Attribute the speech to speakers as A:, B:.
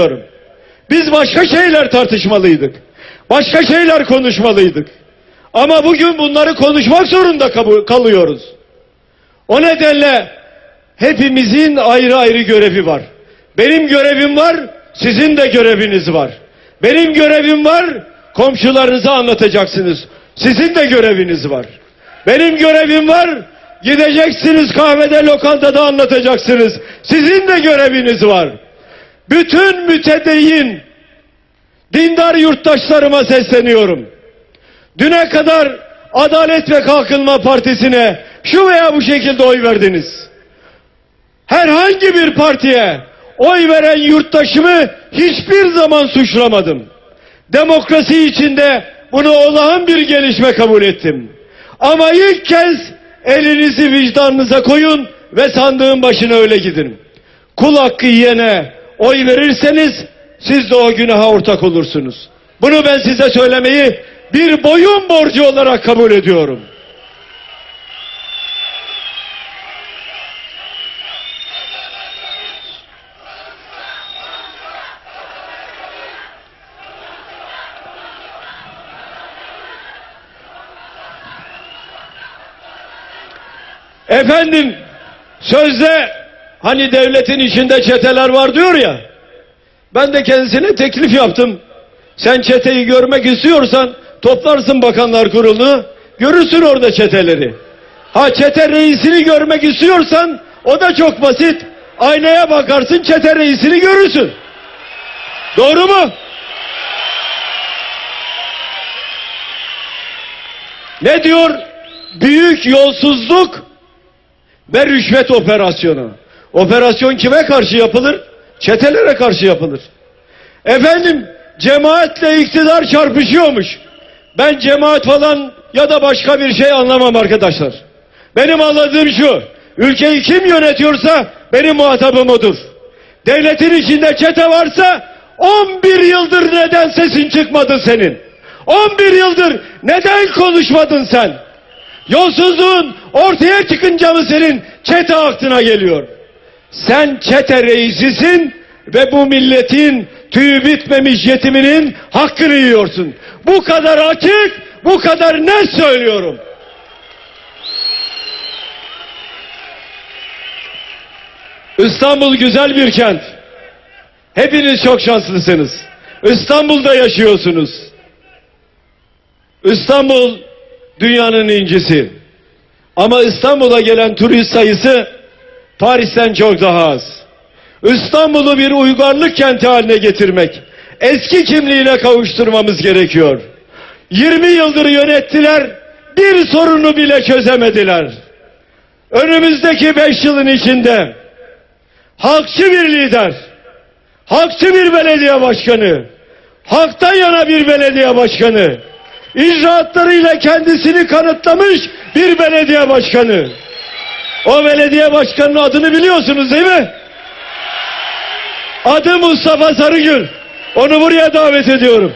A: diyorum. Biz başka şeyler tartışmalıydık. Başka şeyler konuşmalıydık. Ama bugün bunları konuşmak zorunda kalıyoruz. O nedenle hepimizin ayrı ayrı görevi var. Benim görevim var, sizin de göreviniz var. Benim görevim var, komşularınıza anlatacaksınız. Sizin de göreviniz var. Benim görevim var, gideceksiniz kahvede, lokantada anlatacaksınız. Sizin de göreviniz var. Bütün mütedeyyin dindar yurttaşlarıma sesleniyorum. Düne kadar Adalet ve Kalkınma Partisi'ne şu veya bu şekilde oy verdiniz. Herhangi bir partiye oy veren yurttaşımı hiçbir zaman suçlamadım. Demokrasi içinde bunu olağan bir gelişme kabul ettim. Ama ilk kez elinizi vicdanınıza koyun ve sandığın başına öyle gidin. Kul hakkı yiyene oy verirseniz siz de o günaha ortak olursunuz. Bunu ben size söylemeyi bir boyun borcu olarak kabul ediyorum. Efendim sözde hani devletin içinde çeteler var diyor ya. Ben de kendisine teklif yaptım. Sen çeteyi görmek istiyorsan toplarsın bakanlar kurulunu. Görürsün orada çeteleri. Ha çete reisini görmek istiyorsan o da çok basit. Aynaya bakarsın çete reisini görürsün. Doğru mu? Ne diyor? Büyük yolsuzluk ve rüşvet operasyonu. Operasyon kime karşı yapılır? Çetelere karşı yapılır. Efendim cemaatle iktidar çarpışıyormuş. Ben cemaat falan ya da başka bir şey anlamam arkadaşlar. Benim anladığım şu. Ülkeyi kim yönetiyorsa benim muhatabım odur. Devletin içinde çete varsa 11 yıldır neden sesin çıkmadı senin? 11 yıldır neden konuşmadın sen? Yolsuzluğun ortaya çıkınca mı senin çete aklına geliyor? Sen çete reisisin ve bu milletin tüyü bitmemiş yetiminin hakkını yiyorsun. Bu kadar açık, bu kadar net söylüyorum. İstanbul güzel bir kent. Hepiniz çok şanslısınız. İstanbul'da yaşıyorsunuz. İstanbul dünyanın incisi. Ama İstanbul'a gelen turist sayısı Paris'ten çok daha az. İstanbul'u bir uygarlık kenti haline getirmek, eski kimliğine kavuşturmamız gerekiyor. 20 yıldır yönettiler, bir sorunu bile çözemediler. Önümüzdeki 5 yılın içinde halkçı bir lider, halkçı bir belediye başkanı, halktan yana bir belediye başkanı, icraatlarıyla kendisini kanıtlamış bir belediye başkanı. O belediye başkanının adını biliyorsunuz değil mi? Adı Mustafa Sarıgül. Onu buraya davet ediyorum.